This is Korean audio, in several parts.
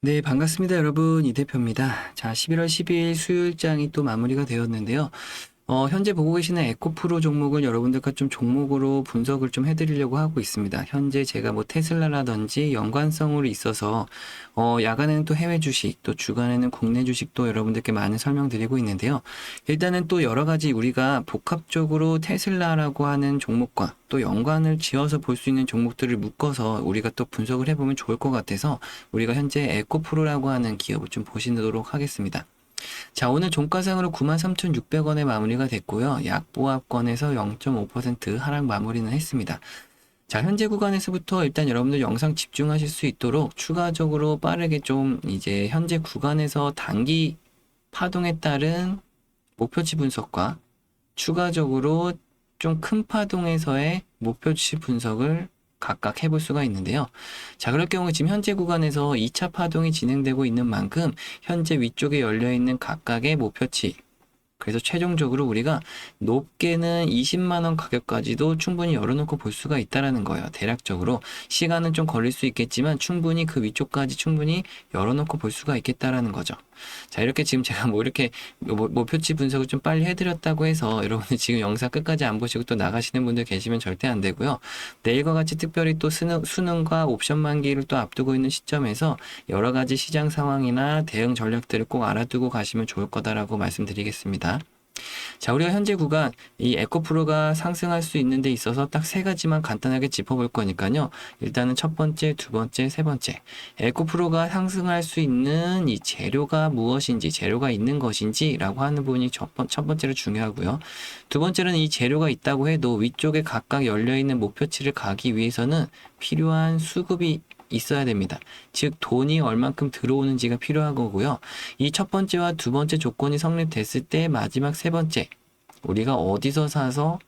네, 반갑습니다, 여러분. 이 대표입니다. 자, 11월 12일 수요일장이 또 마무리가 되었는데요. 어, 현재 보고 계시는 에코프로 종목을 여러분들과 좀 종목으로 분석을 좀 해드리려고 하고 있습니다. 현재 제가 뭐 테슬라라든지 연관성으로 있어서 어, 야간에는 또 해외 주식, 또 주간에는 국내 주식도 여러분들께 많은 설명드리고 있는데요. 일단은 또 여러 가지 우리가 복합적으로 테슬라라고 하는 종목과 또 연관을 지어서 볼 수 있는 종목들을 묶어서 우리가 또 분석을 해보면 좋을 것 같아서 우리가 현재 에코프로라고 하는 기업을 좀 보시도록 하겠습니다. 자, 오늘 종가상으로 93,600원에 마무리가 됐고요. 약보합권에서 0.5% 하락 마무리는 했습니다. 자, 현재 구간에서부터 일단 여러분들 영상 집중하실 수 있도록 추가적으로 빠르게 좀 이제 현재 구간에서 단기 파동에 따른 목표치 분석과 추가적으로 좀 큰 파동에서의 목표치 분석을 각각 해볼 수가 있는데요. 자, 그럴 경우 지금 현재 구간에서 2차 파동이 진행되고 있는 만큼 현재 위쪽에 열려 있는 각각의 목표치 그래서 최종적으로 우리가 높게는 20만 원 가격까지도 충분히 열어놓고 볼 수가 있다라는 거예요. 대략적으로 시간은 좀 걸릴 수 있겠지만 충분히 그 위쪽까지 충분히 열어놓고 볼 수가 있겠다라는 거죠. 자 이렇게 지금 제가 뭐 이렇게 뭐- 목표치 분석을 좀 빨리 해드렸다고 해서 여러분들 지금 영상 끝까지 안 보시고 또 나가시는 분들 계시면 절대 안 되고요. 내일과 같이 특별히 또 수능, 수능과 옵션 만기를 또 앞두고 있는 시점에서 여러 가지 시장 상황이나 대응 전략들을 꼭 알아두고 가시면 좋을 거다라고 말씀드리겠습니다. 자, 우리가 현재 구간 이 에코프로가 상승할 수 있는 데 있어서 딱 세 가지만 간단하게 짚어볼 거니까요. 일단은 첫 번째, 두 번째, 세 번째. 에코프로가 상승할 수 있는 이 재료가 무엇인지, 재료가 있는 것인지라고 하는 부분이 첫, 번, 첫 번째로 중요하고요. 두 번째는 이 재료가 있다고 해도 위쪽에 각각 열려있는 목표치를 가기 위해서는 필요한 수급이 있어야 됩니다. 즉, 돈이 얼만큼 들어오는지가 필요한 거고요. 이 첫 번째와 두 번째 조건이 성립됐을 때 마지막 세 번째, 우리가 어디서 사서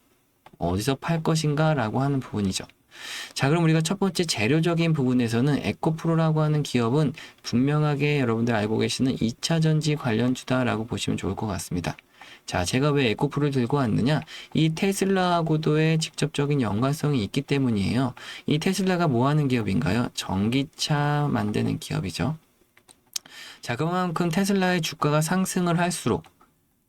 어디서 팔 것인가 라고 하는 부분이죠. 자, 그럼 우리가 첫 번째 재료적인 부분에서는 에코프로라고 하는 기업은 분명하게 여러분들 알고 계시는 2차 전지 관련주다라고 보시면 좋을 것 같습니다. 자, 제가 왜 에코프를 들고 왔느냐? 이 테슬라하고도의 직접적인 연관성이 있기 때문이에요. 이 테슬라가 뭐 하는 기업인가요? 전기차 만드는 기업이죠. 자, 그만큼 테슬라의 주가가 상승을 할수록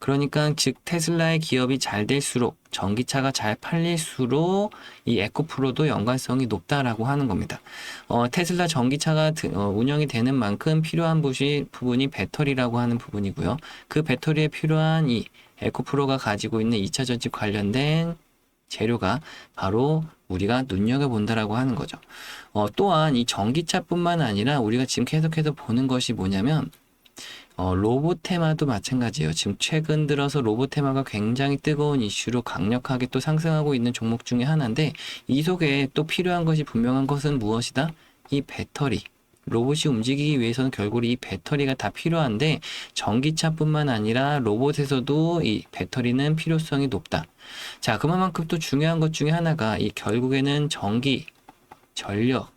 그러니까 즉 테슬라의 기업이 잘 될수록 전기차가 잘 팔릴수록 이 에코프로도 연관성이 높다라고 하는 겁니다. 어, 테슬라 전기차가 드- 어, 운영이 되는 만큼 필요한 부시, 부분이 배터리라고 하는 부분이고요. 그 배터리에 필요한 이 에코프로가 가지고 있는 2차 전지 관련된 재료가 바로 우리가 눈여겨본다라고 하는 거죠. 어, 또한 이 전기차뿐만 아니라 우리가 지금 계속해서 보는 것이 뭐냐면 어, 로봇 테마도 마찬가지예요. 지금 최근 들어서 로봇 테마가 굉장히 뜨거운 이슈로 강력하게 또 상승하고 있는 종목 중에 하나인데 이 속에 또 필요한 것이 분명한 것은 무엇이다? 이 배터리. 로봇이 움직이기 위해서는 결국 이 배터리가 다 필요한데 전기차뿐만 아니라 로봇에서도 이 배터리는 필요성이 높다. 자, 그만큼 또 중요한 것 중에 하나가 이 결국에는 전기, 전력,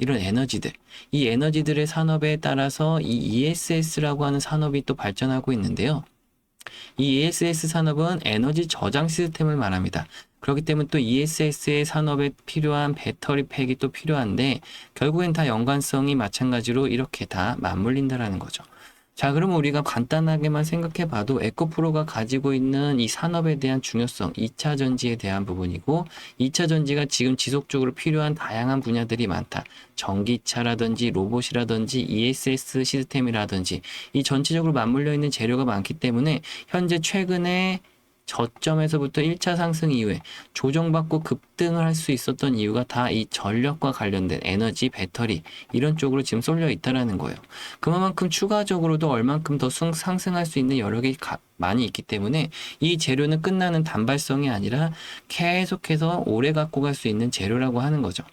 이런 에너지들, 이 에너지들의 산업에 따라서 이 ESS라고 하는 산업이 또 발전하고 있는데요. 이 ESS 산업은 에너지 저장 시스템을 말합니다. 그렇기 때문에 또 ESS의 산업에 필요한 배터리 팩이 또 필요한데 결국엔 다 연관성이 마찬가지로 이렇게 다 맞물린다라는 거죠. 자, 그러면 우리가 간단하게만 생각해 봐도 에코프로가 가지고 있는 이 산업에 대한 중요성, 2차 전지에 대한 부분이고, 2차 전지가 지금 지속적으로 필요한 다양한 분야들이 많다. 전기차라든지 로봇이라든지 ESS 시스템이라든지 이 전체적으로 맞물려 있는 재료가 많기 때문에 현재 최근에 저점에서부터 1차 상승 이후에 조정받고 급등을 할 수 있었던 이유가 다 이 전력과 관련된 에너지, 배터리 이런 쪽으로 지금 쏠려 있다라는 거예요. 그만큼 추가적으로도 얼만큼 더 승- 상승할 수 있는 여력이 가- 많이 있기 때문에 이 재료는 끝나는 단발성이 아니라 계속해서 오래 갖고 갈 수 있는 재료라고 하는 거죠.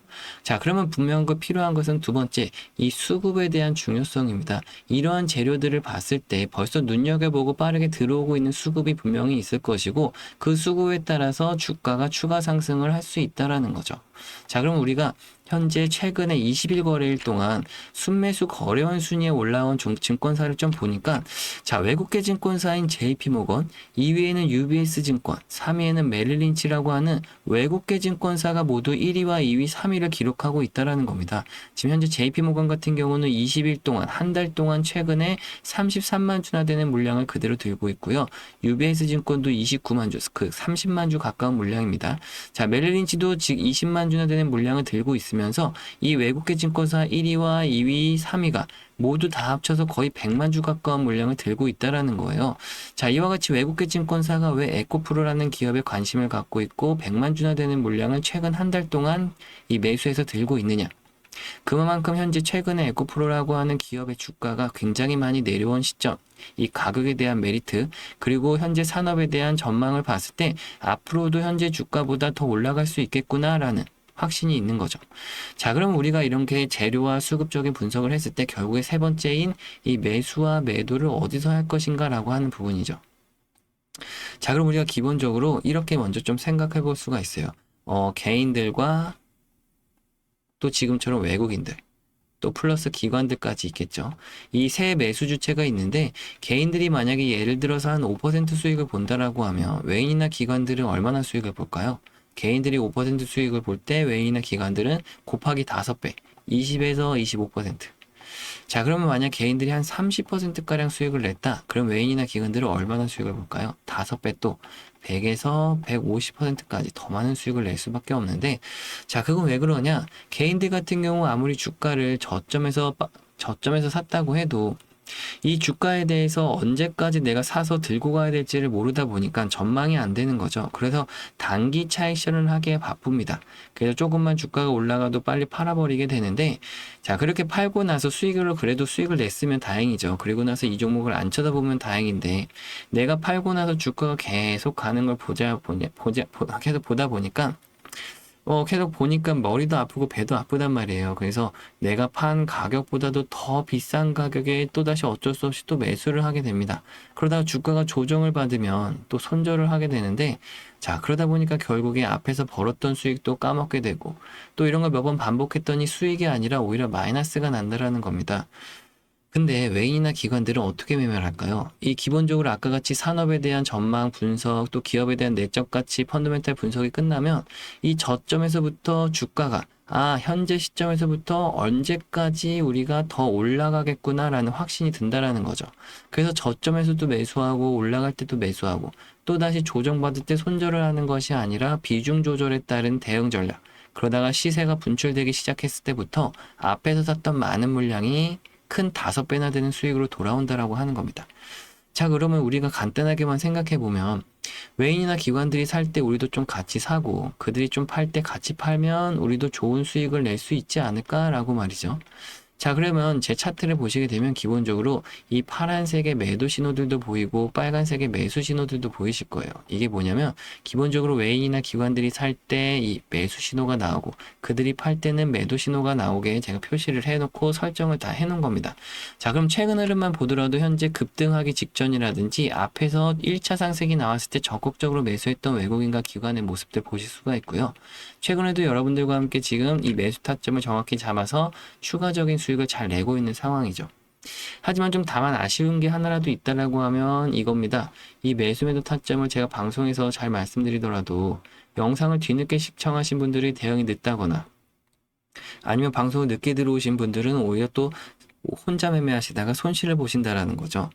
자, 그러면 분명한 거 필요한 것은 두 번째, 이 수급에 대한 중요성입니다. 이러한 재료들을 봤을 때 벌써 눈여겨보고 빠르게 들어오고 있는 수급이 분명히 있을 것이고 그 수급에 따라서 주가가 추가 상승을 할 수 있다라는 거죠. 자, 그럼 우리가 현재 최근에 20일 거래일 동안 순매수 거래원 순위에 올라온 중- 증권사를 좀 보니까 자 외국계 증권사인 JP모건 2위에는 UBS 증권 3위에는 메릴린치라고 하는 외국계 증권사가 모두 1위와 2위, 3위를 기록하고 있다라는 겁니다. 지금 현재 JP모건 같은 경우는 20일 동안 한 달 동안 최근에 33만 주나 되는 물량을 그대로 들고 있고요. UBS 증권도 29만 주, 그 30만 주 가까운 물량입니다. 자, 메릴린치도 즉 20만 주나 되는 물량을 들고 있으면서 이 외국계 증권사 1위와 2위, 3위가 모두 다 합쳐서 거의 100만 주 가까운 물량을 들고 있다라는 거예요. 자, 이와 같이 외국계 증권사가 왜 에코프로라는 기업에 관심을 갖고 있고 100만 주나 되는 물량을 최근 한 달 동안 이 매수해서 들고 있느냐? 그만큼 현재 최근에 에코프로라고 하는 기업의 주가가 굉장히 많이 내려온 시점, 이 가격에 대한 메리트, 그리고 현재 산업에 대한 전망을 봤을 때 앞으로도 현재 주가보다 더 올라갈 수 있겠구나라는 확신이 있는 거죠. 자, 그럼 우리가 이렇게 재료와 수급적인 분석을 했을 때 결국에 세 번째인 이 매수와 매도를 어디서 할 것인가라고 하는 부분이죠. 자, 그럼 우리가 기본적으로 이렇게 먼저 좀 생각해 볼 수가 있어요. 어, 개인들과 또 지금처럼 외국인들, 또 플러스 기관들까지 있겠죠. 이 세 매수 주체가 있는데 개인들이 만약에 예를 들어서 한 5% 수익을 본다라고 하면 외인이나 기관들은 얼마나 수익을 볼까요? 개인들이 5% 수익을 볼 때 외인이나 기관들은 곱하기 5배, 20에서 25%. 자, 그러면 만약 개인들이 한 30%가량 수익을 냈다. 그럼 외인이나 기관들은 얼마나 수익을 볼까요? 5배 또 100에서 150%까지 더 많은 수익을 낼 수밖에 없는데 자, 그건 왜 그러냐? 개인들 같은 경우 아무리 주가를 저점에서 빠- 저점에서 샀다고 해도 이 주가에 대해서 언제까지 내가 사서 들고 가야 될지를 모르다 보니까 전망이 안 되는 거죠. 그래서 단기 차익션을 하기에 바쁩니다. 그래서 조금만 주가가 올라가도 빨리 팔아버리게 되는데, 자, 그렇게 팔고 나서 수익으로 그래도 수익을 냈으면 다행이죠. 그리고 나서 이 종목을 안 쳐다보면 다행인데, 내가 팔고 나서 주가가 계속 가는 걸 보자, 보자, 보- 계속 보다 보니까, 어, 계속 보니까 머리도 아프고 배도 아프단 말이에요. 그래서 내가 판 가격보다도 더 비싼 가격에 또다시 어쩔 수 없이 또 매수를 하게 됩니다. 그러다가 주가가 조정을 받으면 또 손절을 하게 되는데, 자, 그러다 보니까 결국에 앞에서 벌었던 수익도 까먹게 되고, 또 이런 걸 몇 번 반복했더니 수익이 아니라 오히려 마이너스가 난다라는 겁니다. 근데 외인이나 기관들은 어떻게 매매를 할까요? 이 기본적으로 아까 같이 산업에 대한 전망 분석, 또 기업에 대한 내적 가치, 펀더멘탈 분석이 끝나면 이 저점에서부터 주가가 아, 현재 시점에서부터 언제까지 우리가 더 올라가겠구나라는 확신이 든다라는 거죠. 그래서 저점에서도 매수하고 올라갈 때도 매수하고 또다시 조정받을 때 손절을 하는 것이 아니라 비중 조절에 따른 대응 전략. 그러다가 시세가 분출되기 시작했을 때부터 앞에서 샀던 많은 물량이 큰 다섯 배나 되는 수익으로 돌아온다라고 하는 겁니다. 자, 그러면 우리가 간단하게만 생각해 보면 외인이나 기관들이 살 때 우리도 좀 같이 사고 그들이 좀 팔 때 같이 팔면 우리도 좋은 수익을 낼 수 있지 않을까라고 말이죠. 자, 그러면 제 차트를 보시게 되면 기본적으로 이 파란색의 매도 신호들도 보이고 빨간색의 매수 신호들도 보이실 거예요. 이게 뭐냐면 기본적으로 외인이나 기관들이 살 때 이 매수 신호가 나오고 그들이 팔 때는 매도 신호가 나오게 제가 표시를 해놓고 설정을 다 해놓은 겁니다. 자, 그럼 최근 흐름만 보더라도 현재 급등하기 직전이라든지 앞에서 1차 상승이 나왔을 때 적극적으로 매수했던 외국인과 기관의 모습들 보실 수가 있고요. 최근에도 여러분들과 함께 지금 이 매수 타점을 정확히 잡아서 추가적인 수익을 잘 내고 있는 상황이죠. 하지만 좀 다만 아쉬운 게 하나라도 있다라고 하면 이겁니다. 이 매수 매도 타점을 제가 방송에서 잘 말씀드리더라도 영상을 뒤늦게 시청하신 분들이 대응이 늦다거나 아니면 방송을 늦게 들어오신 분들은 오히려 또 혼자 매매하시다가 손실을 보신다라는 거죠.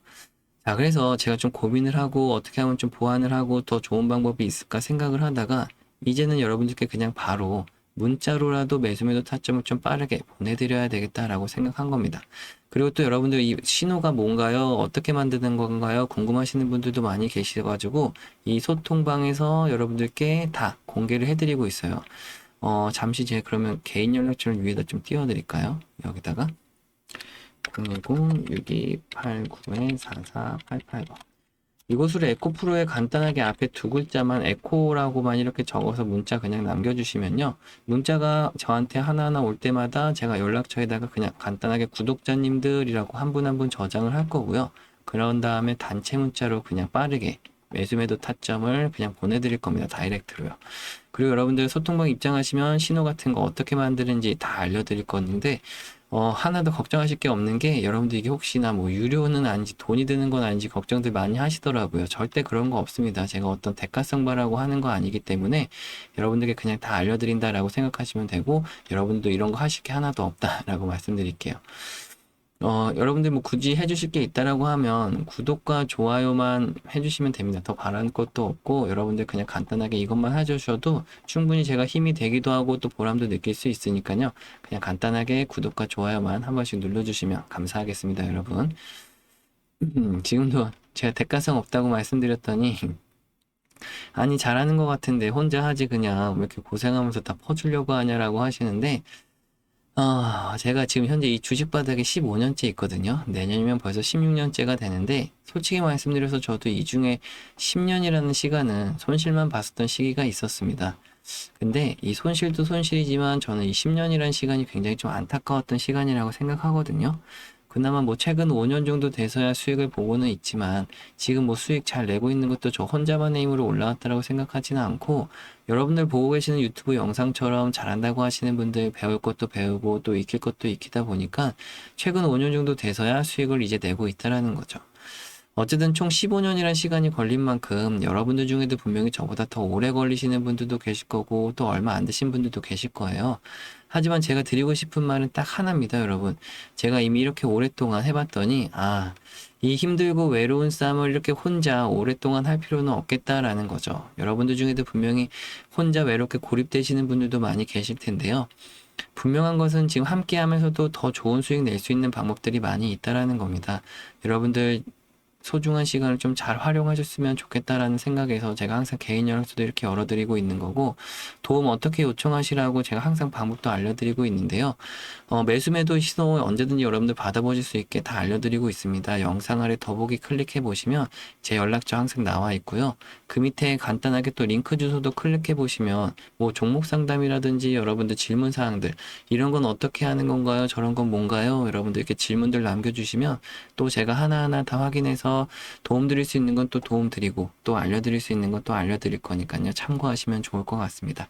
자, 그래서 제가 좀 고민을 하고 어떻게 하면 좀 보완을 하고 더 좋은 방법이 있을까 생각을 하다가 이제는 여러분들께 그냥 바로 문자로라도 매수매도 타점을 좀 빠르게 보내드려야 되겠다라고 생각한 겁니다. 그리고 또 여러분들 이 신호가 뭔가요? 어떻게 만드는 건가요? 궁금하시는 분들도 많이 계셔가지고 이 소통방에서 여러분들께 다 공개를 해드리고 있어요. 어, 잠시 제가 그러면 개인 연락처를 위에다 좀 띄워드릴까요? 여기다가 010-6289-4488번 이곳으로 에코프로에 간단하게 앞에 두 글자만 에코라고만 이렇게 적어서 문자 그냥 남겨주시면요. 문자가 저한테 하나하나 올 때마다 제가 연락처에다가 그냥 간단하게 구독자님들이라고 한분 한분 저장을 할 거고요. 그런 다음에 단체 문자로 그냥 빠르게 매수매도 타점을 그냥 보내드릴 겁니다. 다이렉트로요. 그리고 여러분들 소통방 입장하시면 신호 같은 거 어떻게 만드는지 다 알려드릴 건데 어, 하나도 걱정하실 게 없는 게 여러분들 이게 혹시나 뭐 유료는 아닌지 돈이 드는 건 아닌지 걱정들 많이 하시더라고요. 절대 그런 거 없습니다. 제가 어떤 대가성바라고 하는 거 아니기 때문에 여러분들께 그냥 다 알려드린다라고 생각하시면 되고 여러분도 이런 거 하실 게 하나도 없다라고 말씀드릴게요. 어, 여러분들 뭐 굳이 해주실 게 있다라고 하면 구독과 좋아요만 해주시면 됩니다. 더 바라는 것도 없고 여러분들 그냥 간단하게 이것만 해주셔도 충분히 제가 힘이 되기도 하고 또 보람도 느낄 수 있으니까요. 그냥 간단하게 구독과 좋아요만 한 번씩 눌러주시면 감사하겠습니다, 여러분. 음, 지금도 제가 대가성 없다고 말씀드렸더니 아니 잘하는 것 같은데 혼자 하지 그냥 왜 이렇게 고생하면서 다 퍼주려고 하냐라고 하시는데 아, 제가 지금 현재 이 주식 바닥에 15년째 있거든요. 내년이면 벌써 16년째가 되는데, 솔직히 말씀드려서 저도 이 중에 10년이라는 시간은 손실만 봤었던 시기가 있었습니다. 근데 이 손실도 손실이지만 저는 이 10년이라는 시간이 굉장히 좀 안타까웠던 시간이라고 생각하거든요. 그나마 뭐 최근 5년 정도 돼서야 수익을 보고는 있지만 지금 뭐 수익 잘 내고 있는 것도 저 혼자만의 힘으로 올라왔다라고 생각하지는 않고 여러분들 보고 계시는 유튜브 영상처럼 잘한다고 하시는 분들 배울 것도 배우고 또 익힐 것도 익히다 보니까 최근 5년 정도 돼서야 수익을 이제 내고 있다라는 거죠. 어쨌든 총 15년이란 시간이 걸린 만큼 여러분들 중에도 분명히 저보다 더 오래 걸리시는 분들도 계실 거고 또 얼마 안 드신 분들도 계실 거예요. 하지만 제가 드리고 싶은 말은 딱 하나입니다, 여러분. 제가 이미 이렇게 오랫동안 해봤더니, 아, 이 힘들고 외로운 싸움을 이렇게 혼자 오랫동안 할 필요는 없겠다라는 거죠. 여러분들 중에도 분명히 혼자 외롭게 고립되시는 분들도 많이 계실 텐데요. 분명한 것은 지금 함께 하면서도 더 좋은 수익 낼 수 있는 방법들이 많이 있다라는 겁니다. 여러분들 소중한 시간을 좀 잘 활용하셨으면 좋겠다라는 생각에서 제가 항상 개인 연락처도 이렇게 열어드리고 있는 거고 도움 어떻게 요청하시라고 제가 항상 방법도 알려드리고 있는데요. 어, 매수매도 신호 언제든지 여러분들 받아보실 수 있게 다 알려드리고 있습니다. 영상 아래 더보기 클릭해 보시면 제 연락처 항상 나와 있고요. 그 밑에 간단하게 또 링크 주소도 클릭해 보시면 뭐 종목 상담이라든지 여러분들 질문 사항들 이런 건 어떻게 하는 건가요? 저런 건 뭔가요? 여러분들 이렇게 질문들 남겨주시면 또 제가 하나하나 다 확인해서 도움 드릴 수 있는 건 또 도움 드리고 또 알려드릴 수 있는 건 또 알려드릴 거니까요. 참고하시면 좋을 것 같습니다.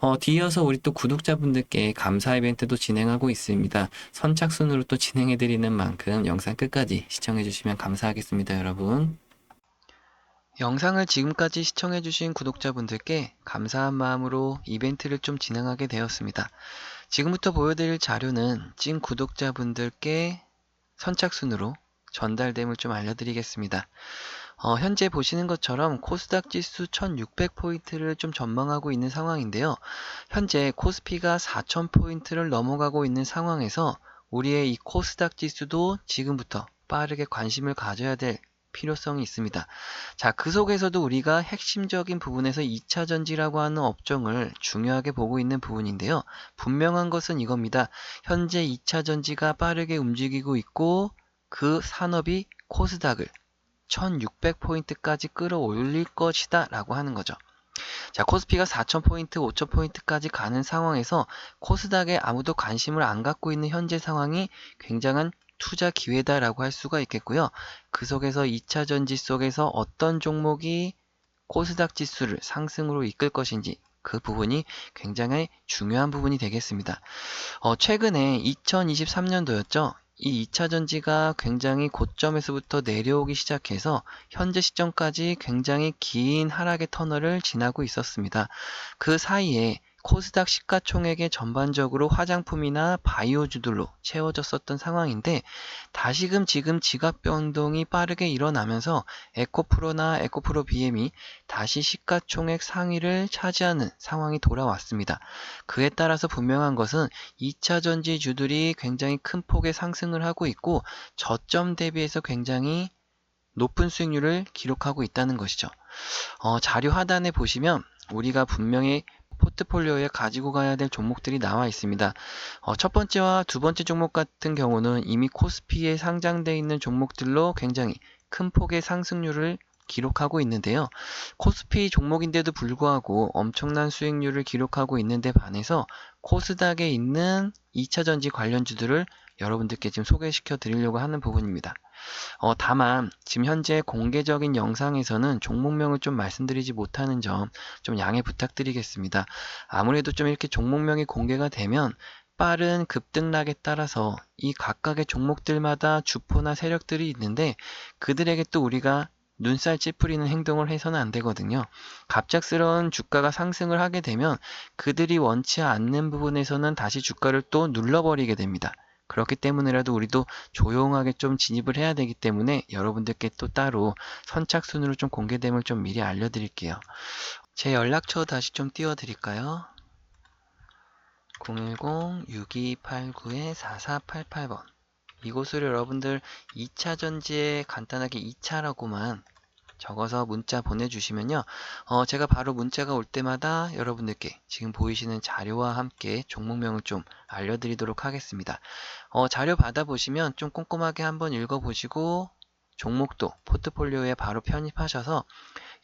어, 뒤이어서 우리 또 구독자분들께 감사 이벤트도 진행하고 있습니다. 선착순으로 또 진행해드리는 만큼 영상 끝까지 시청해주시면 감사하겠습니다, 여러분. 영상을 지금까지 시청해주신 구독자분들께 감사한 마음으로 이벤트를 좀 진행하게 되었습니다. 지금부터 보여드릴 자료는 찐 구독자분들께 선착순으로 전달됨을 좀 알려드리겠습니다. 어, 현재 보시는 것처럼 코스닥 지수 1600포인트를 좀 전망하고 있는 상황인데요. 현재 코스피가 4000포인트를 넘어가고 있는 상황에서 우리의 이 코스닥 지수도 지금부터 빠르게 관심을 가져야 될 필요성이 있습니다. 자, 그 속에서도 우리가 핵심적인 부분에서 2차 전지라고 하는 업종을 중요하게 보고 있는 부분인데요. 분명한 것은 이겁니다. 현재 2차 전지가 빠르게 움직이고 있고 그 산업이 코스닥을 1600포인트까지 끌어올릴 것이다 라고 하는 거죠. 자, 코스피가 4000포인트, 5000포인트까지 가는 상황에서 코스닥에 아무도 관심을 안 갖고 있는 현재 상황이 굉장한 투자 기회다라고 할 수가 있겠고요. 그 속에서 2차 전지 속에서 어떤 종목이 코스닥 지수를 상승으로 이끌 것인지 그 부분이 굉장히 중요한 부분이 되겠습니다. 어, 최근에 2023년도였죠. 이 2차 전지가 굉장히 고점에서부터 내려오기 시작해서 현재 시점까지 굉장히 긴 하락의 터널을 지나고 있었습니다. 그 사이에 코스닥 시가총액의 전반적으로 화장품이나 바이오주들로 채워졌었던 상황인데 다시금 지금 지각 변동이 빠르게 일어나면서 에코프로나 에코프로 BM이 다시 시가총액 상위를 차지하는 상황이 돌아왔습니다. 그에 따라서 분명한 것은 2차 전지 주들이 굉장히 큰 폭의 상승을 하고 있고 저점 대비해서 굉장히 높은 수익률을 기록하고 있다는 것이죠. 어, 자료 하단에 보시면 우리가 분명히 포트폴리오에 가지고 가야 될 종목들이 나와 있습니다. 어, 첫 번째와 두 번째 종목 같은 경우는 이미 코스피에 상장되어 있는 종목들로 굉장히 큰 폭의 상승률을 기록하고 있는데요. 코스피 종목인데도 불구하고 엄청난 수익률을 기록하고 있는데 반해서 코스닥에 있는 2차전지 관련주들을 여러분들께 지금 소개시켜 드리려고 하는 부분입니다. 어, 다만 지금 현재 공개적인 영상에서는 종목명을 좀 말씀드리지 못하는 점 좀 양해 부탁드리겠습니다. 아무래도 좀 이렇게 종목명이 공개가 되면 빠른 급등락에 따라서 이 각각의 종목들마다 주포나 세력들이 있는데 그들에게 또 우리가 눈살 찌푸리는 행동을 해서는 안 되거든요. 갑작스러운 주가가 상승을 하게 되면 그들이 원치 않는 부분에서는 다시 주가를 또 눌러버리게 됩니다. 그렇기 때문에라도 우리도 조용하게 좀 진입을 해야 되기 때문에 여러분들께 또 따로 선착순으로 좀 공개됨을 좀 미리 알려드릴게요. 제 연락처 다시 좀 띄워드릴까요? 010-6289-4488번 이곳으로 여러분들 2차 전지에 간단하게 2차라고만 적어서 문자 보내주시면요. 어, 제가 바로 문자가 올 때마다 여러분들께 지금 보이시는 자료와 함께 종목명을 좀 알려드리도록 하겠습니다. 어, 자료 받아보시면 좀 꼼꼼하게 한번 읽어보시고 종목도 포트폴리오에 바로 편입하셔서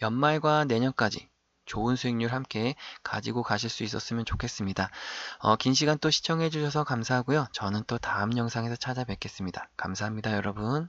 연말과 내년까지 좋은 수익률 함께 가지고 가실 수 있었으면 좋겠습니다. 어, 긴 시간 또 시청해 주셔서 감사하고요. 저는 또 다음 영상에서 찾아뵙겠습니다. 감사합니다, 여러분.